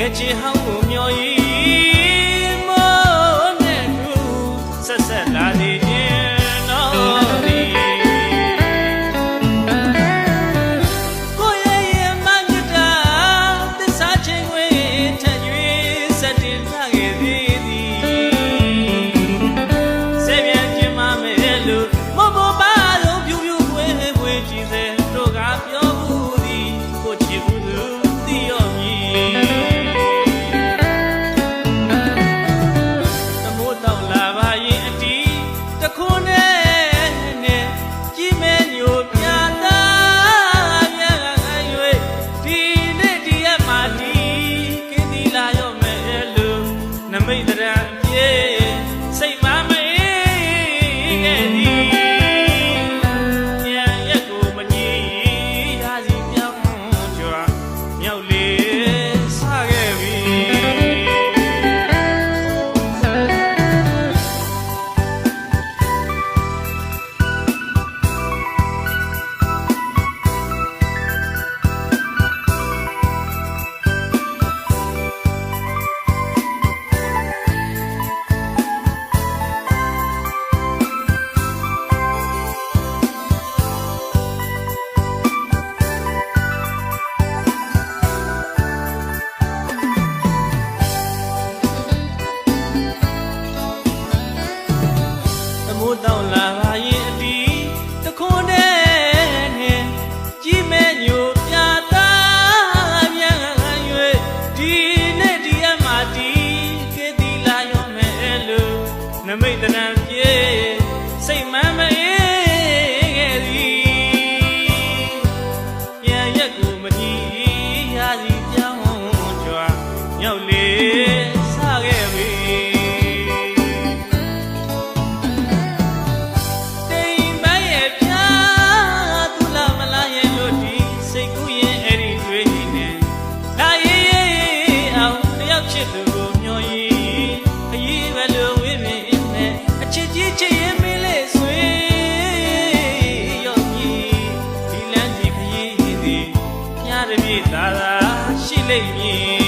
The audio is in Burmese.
ငယ်ချင်ဟောင်းကိုမျော်ရီမောနဲ့သူဆက်ဆက်လာသည် မိုးတောင်းလာပါရင်အတီးတခွန်းနဲ့နဲ့ကြီးမဲ့ညိုပြတာမြန်၍ဒီနဲ့ဒီအမတီကေတီလာရောမဲ့လူနမိတ်တရံပြေစိတ်မမ်းမဲ စ်သူကိုမျောရင်ခရီးပဲလို့ဝေးမြင်နဲ့အချစ်ကြီးချစ်ရင်မင်းလေးဆွေရောကြီးဒီလမ်းကြီးခရီးသည်ဖျားရပြည့်သာသာရှိလိမ့်မည်